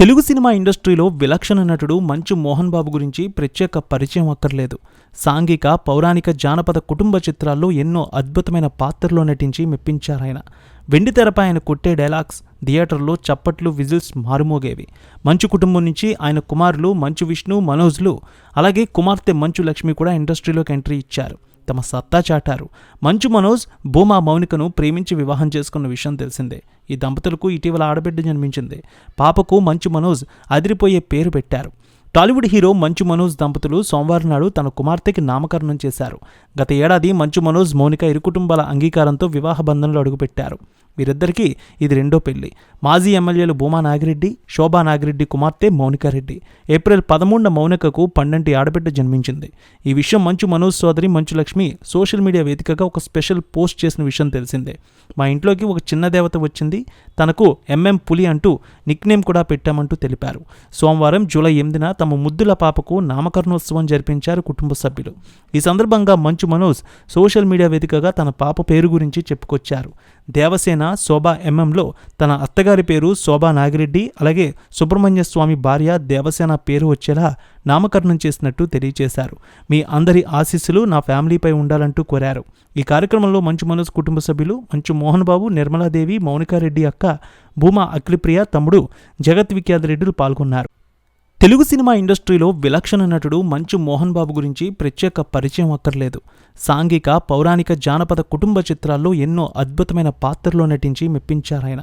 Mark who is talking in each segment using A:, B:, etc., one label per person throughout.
A: Telugu cinema ఇండస్ట్రీలో విలక్షణ నటుడు మంచు మోహన్ బాబు గురించి ప్రత్యేక పరిచయం అక్కర్లేదు. సాంఘిక పౌరాణిక జానపద కుటుంబ చిత్రాల్లో ఎన్నో అద్భుతమైన పాత్రలో నటించి మెప్పించారాయన వెండి తెరపై ఆయన కొట్టే డైలాగ్స్ థియేటర్లో చప్పట్లు విజిల్స్ మారుమోగేవి. మంచు కుటుంబం నుంచి ఆయన కుమారులు మంచు విష్ణు మనోజ్లు అలాగే కుమార్తె మంచు లక్ష్మి కూడా ఇండస్ట్రీలోకి ఎంట్రీ ఇచ్చారు. తమ సత్తా చాటారు. మంచు మనోజ్ భూమా మౌనికను ప్రేమించి వివాహం చేసుకున్న విషయం తెలిసిందే. ఈ దంపతులకు ఇటీవల ఆడబిడ్డ జన్మించింది. పాపకు మంచు మనోజ్ అదిరిపోయే పేరు పెట్టారు. టాలీవుడ్ హీరో మంచు మనోజ్ దంపతులు సోమవారం నాడు తన కుమార్తెకి నామకరణం చేశారు. గత ఏడాది మంచు మనోజ్ మౌనిక ఇరు కుటుంబాల అంగీకారంతో వివాహ బంధంలో అడుగుపెట్టారు. వీరిద్దరికీ ఇది రెండో పెళ్ళి. మాజీ ఎమ్మెల్యేలు భూమా నాగిరెడ్డి శోభా నాగిరెడ్డి కుమార్తె మౌనికారెడ్డి. ఏప్రిల్ పదమూడున మౌనికకు పండంటి ఆడబిడ్డ జన్మించింది. ఈ విషయం మంచు మనోజ్ సోదరి మంచు లక్ష్మి సోషల్ మీడియా వేదికగా ఒక స్పెషల్ పోస్ట్ చేసిన విషయం తెలిసిందే. మా ఇంట్లోకి ఒక చిన్న దేవత వచ్చింది. తనకు ఎంఎం పులి అంటూ నిక్నేమ్ కూడా పెట్టామంటూ తెలిపారు. సోమవారం జూలై ఎనిమిదిన తమ ముద్దుల పాపకు నామకరణోత్సవం జరిపించారు కుటుంబ సభ్యులు. ఈ సందర్భంగా మంచు మనోజ్ సోషల్ మీడియా వేదికగా తన పాప పేరు గురించి చెప్పుకొచ్చారు. దేవసేన శోభా ఎంఎంలో తన అత్తగారి పేరు శోభా నాగిరెడ్డి అలాగే సుబ్రహ్మణ్య స్వామి భార్య దేవసేన పేరు వచ్చేలా నామకరణం చేసినట్టు తెలియజేశారు. మీ అందరి ఆశీస్సులు నా ఫ్యామిలీపై ఉండాలంటూ కోరారు. ఈ కార్యక్రమంలో మంచు మనోజ్ కుటుంబ సభ్యులు మంచు మోహన్ బాబు నిర్మలాదేవి మౌనికారెడ్డి అక్క భూమా అఖిలప్రియ తమ్ముడు జగత్ విఖ్యాత రెడ్డిలు పాల్గొన్నారు. తెలుగు సినిమా ఇండస్ట్రీలో విలక్షణ నటుడు మంచు మోహన్ బాబు గురించి ప్రత్యేక పరిచయం అక్కర్లేదు. సాంఘిక పౌరాణిక జానపద కుటుంబ చిత్రాల్లో ఎన్నో అద్భుతమైన పాత్రలో నటించి మెప్పించారాయన.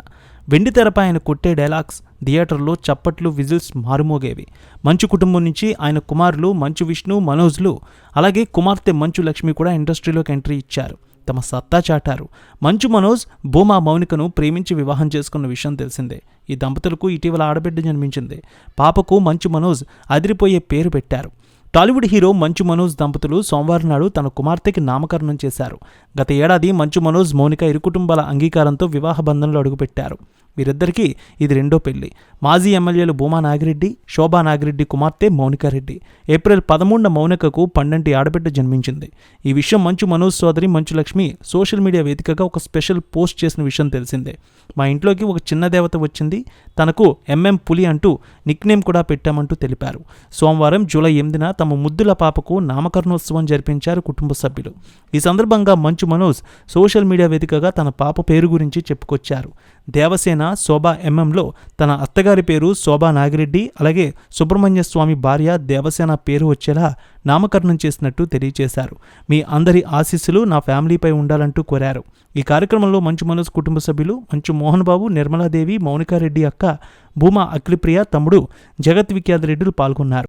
A: వెండి తెరపై ఆయన కొట్టే డైలాగ్స్ థియేటర్లో చప్పట్లు విజిల్స్ మారుమోగేవి. మంచు కుటుంబం నుంచి ఆయన కుమారులు మంచు విష్ణు మనోజ్లు అలాగే కుమార్తె మంచు లక్ష్మి కూడా ఇండస్ట్రీలోకి ఎంట్రీ ఇచ్చారు. తమ సత్తా చాటారు. మంచు మనోజ్ భూమా మౌనికను ప్రేమించి వివాహం చేసుకున్న విషయం తెలిసిందే. ఈ దంపతులకు ఇటీవల ఆడబిడ్డ జన్మించింది. పాపకు మంచు మనోజ్ అదిరిపోయే పేరు పెట్టారు. టాలీవుడ్ హీరో మంచు మనోజ్ దంపతులు సోమవారం నాడు తన కుమార్తెకి నామకరణం చేశారు. గత ఏడాది మంచు మనోజ్ మౌనిక ఇరు కుటుంబాల అంగీకారంతో వివాహ బంధంలో అడుగుపెట్టారు. వీరిద్దరికీ ఇది రెండో పెళ్ళి మాజీ ఎమ్మెల్యేలు భూమా నాగిరెడ్డి శోభా నాగిరెడ్డి కుమార్తె మౌనికారెడ్డి ఏప్రిల్ పదమూడున మౌనికకు పండంటి ఆడబిడ్డ జన్మించింది. ఈ విషయం మంచు మనోజ్ సోదరి మంచు లక్ష్మి సోషల్ మీడియా వేదికగా ఒక స్పెషల్ పోస్ట్ చేసిన విషయం తెలిసిందే. మా ఇంట్లోకి ఒక చిన్న దేవత వచ్చింది. తనకు ఎంఎం పులి అంటూ నిక్నేమ్ కూడా పెట్టామంటూ తెలిపారు. సోమవారం జూలై ఎనిమిదిన తమ ముద్దుల పాపకు నామకరణోత్సవం జరిపించారు కుటుంబ సభ్యులు. ఈ సందర్భంగా మంచు మనోజ్ సోషల్ మీడియా వేదికగా తన పాప పేరు గురించి చెప్పుకొచ్చారు. దేవసేన శోభా ఎంఎంలో తన అత్తగారి పేరు శోభా నాగిరెడ్డి అలాగే సుబ్రహ్మణ్య స్వామి భార్య దేవసేన పేరు వచ్చేలా నామకరణం చేసినట్టు తెలియజేశారు. మీ అందరి ఆశీస్సులు నా ఫ్యామిలీపై ఉండాలంటూ కోరారు. ఈ కార్యక్రమంలో మంచు మనోజ్ కుటుంబ సభ్యులు మంచు మోహన్ బాబు నిర్మలాదేవి మౌనికారెడ్డి అక్క భూమా అఖిలప్రియ తమ్ముడు జగత్ విఖ్యాత రెడ్డిలు పాల్గొన్నారు.